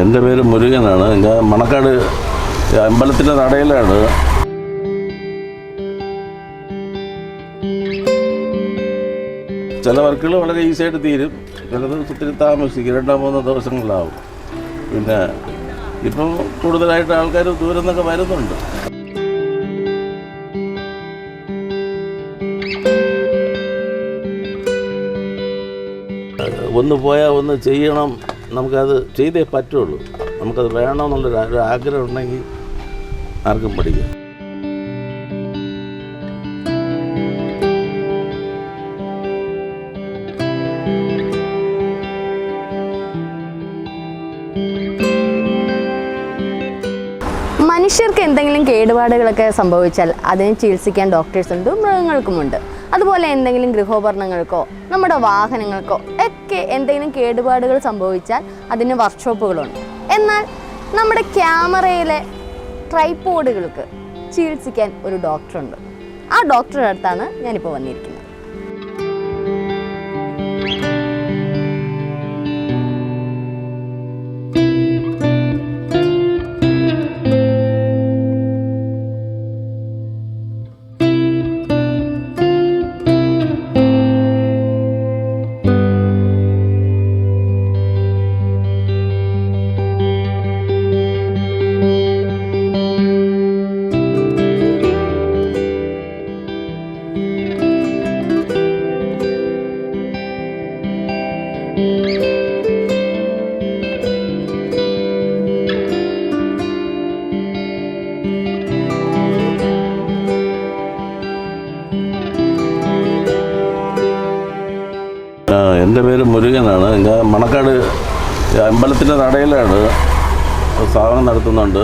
എന്റെ പേര് മുരുകനാണ്. ഞാൻ മണക്കാട് അമ്പലത്തിന്റെ നടയിലാണ്. ചില വർക്കുകൾ വളരെ ഈസി ആയിട്ട് തീരും. ചിലത് ഒത്തിരി താമസിക്കും. രണ്ടോ മൂന്നോ ദിവസങ്ങളിലാവും. പിന്നെ ഇപ്പം കൂടുതലായിട്ട് ആൾക്കാർ ദൂരം നിന്നൊക്കെ വരുന്നുണ്ട്. ഒന്ന് പോയാൽ ഒന്ന് ചെയ്യണം. നമുക്കത് ചെയ്തേ പറ്റുള്ളൂ. നമുക്കത് വേണമെന്നുള്ളൊരു ആഗ്രഹം ഉണ്ടെങ്കിൽ ആർക്കും പഠിക്കാം. മനുഷ്യർക്ക് എന്തെങ്കിലും കേടുപാടുകളൊക്കെ സംഭവിച്ചാൽ അതിനെ ചികിത്സിക്കാൻ ഡോക്ടേഴ്സുണ്ട് മൃഗങ്ങൾക്കുമുണ്ട്. അതുപോലെ എന്തെങ്കിലും ഗൃഹോപകരണങ്ങൾക്കോ നമ്മുടെ വാഹനങ്ങൾക്കോ ഒക്കെ എന്തെങ്കിലും കേടുപാടുകൾ സംഭവിച്ചാൽ അതിന് വർക്ക്ഷോപ്പുകളുണ്ട്. എന്നാൽ നമ്മുടെ ക്യാമറയിലെ ട്രൈപോഡുകൾക്ക് ചികിത്സിക്കാൻ ഒരു ഡോക്ടറുണ്ട്. ആ ഡോക്ടറുടെ അടുത്താണ് ഞാനിപ്പോൾ വന്നിരിക്കുന്നത്. എന്റെ പേര് മുരുകനാണ്. ഞാൻ മണക്കാട് അമ്പലത്തിന്റെ നടയിലാണ് സ്ഥാപനം നടത്തുന്നുണ്ട്.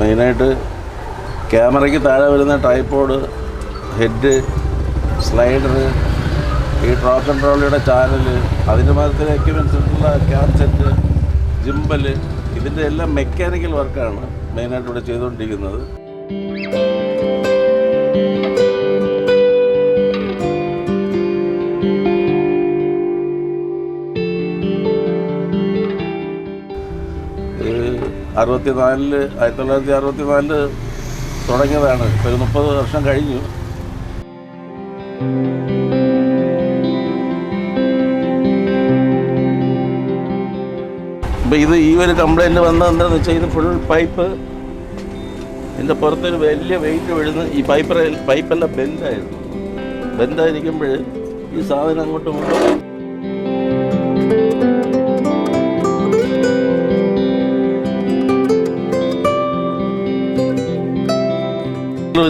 മെയിനായിട്ട് ക്യാമറയ്ക്ക് താഴെ വരുന്ന ട്രൈപ്പോഡ് ഹെഡ് സ്ലൈഡർ ഈ ട്രോക്ക് ആൻഡ് ട്രോളിയുടെ ചാനൽ അതിന്റെ മാത്രത്തിൽ എക്യുപ്മെൻസിലുള്ള ക്യാപ്സെറ്റ് ജിമ്പൽ ഇതിന്റെ എല്ലാം മെക്കാനിക്കൽ വർക്കാണ് മെയിനായിട്ട് ഇവിടെ ചെയ്തുകൊണ്ടിരിക്കുന്നത്. അറുപത്തിനാലിൽ ആയിരത്തി തൊള്ളായിരത്തി അറുപത്തി നാലിൽ തുടങ്ങിയതാണ് ഒരു മുപ്പത് വർഷം കഴിഞ്ഞു. ഇപ്പം ഇത് ഈ ഒരു കംപ്ലൈന്റ് വന്നത് എന്താണെന്ന് വെച്ചാൽ ഇത് ഫുൾ പൈപ്പ് ഇതിന്റെ പുറത്തൊരു വലിയ വെയിറ്റ് വീഴുന്ന ഈ പൈപ്പ് പൈപ്പെല്ലാം ബെൻഡായിരുന്നു ബെൻഡായിരിക്കുമ്പോൾ ഈ സാധനം അങ്ങോട്ടും ഇങ്ങോട്ടും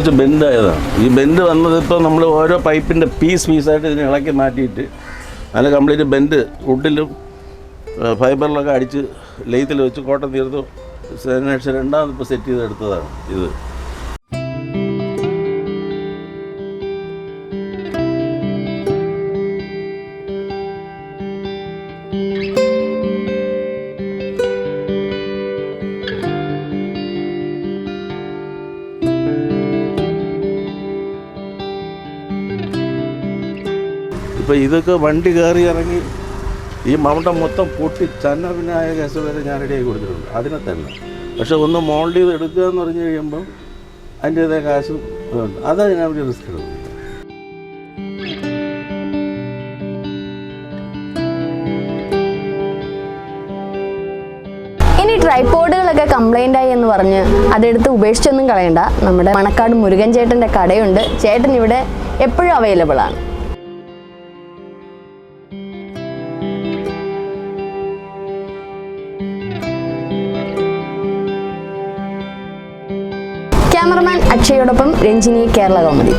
ഇതിൽ ബെൻഡ് ആയതാണ് ഈ ബെൻഡ് വന്നത് ഇപ്പോൾ നമ്മൾ ഓരോ പൈപ്പിന്റെ പീസ് പീസായിട്ട് ഇതിനെ ഇളക്കി മാറ്റിയിട്ട് അതിന് കംപ്ലീറ്റ് ബെൻഡ് വുഡിലും ഫൈബറിലൊക്കെ അടിച്ച് ലെയ്ത്തിൽ വെച്ച് കോട്ടം തീർത്തു രണ്ടാമത് ഇപ്പോൾ സെറ്റ് ചെയ്ത് എടുത്തതാണ് ഇത്. ഇപ്പോൾ ഇതൊക്കെ വണ്ടി കയറി ഇറങ്ങി ഈ മൗണ്ടൻ മൊത്തം പൊട്ടി ചന്ന കേസ് വരെ ഞാൻ റെഡിയാക്കി കൊടുത്തിട്ടുണ്ട്. അതിനെ തന്നെ. പക്ഷെ ഒന്ന് മോൾഡ് ചെയ്ത് എടുക്കുക എന്ന് പറഞ്ഞു കഴിയുമ്പം അതിന്റേതായ കാശും ഞാൻ ഒരു റിസ്ക് എടുക്കുന്നത് ഇനി ട്രൈപോഡുകളൊക്കെ കംപ്ലൈന്റ് ആയി എന്ന് പറഞ്ഞ് അതെടുത്ത് ഉപേക്ഷിച്ചൊന്നും കളയണ്ട. നമ്മുടെ മണക്കാട് മുരുകൻ ചേട്ടന്റെ കടയുണ്ട്. ചേട്ടൻ ഇവിടെ എപ്പോഴും അവൈലബിൾ ആണ്. ക്യാമറമാൻ അക്ഷയോടൊപ്പം രഞ്ജിനി കേരള കോമഡി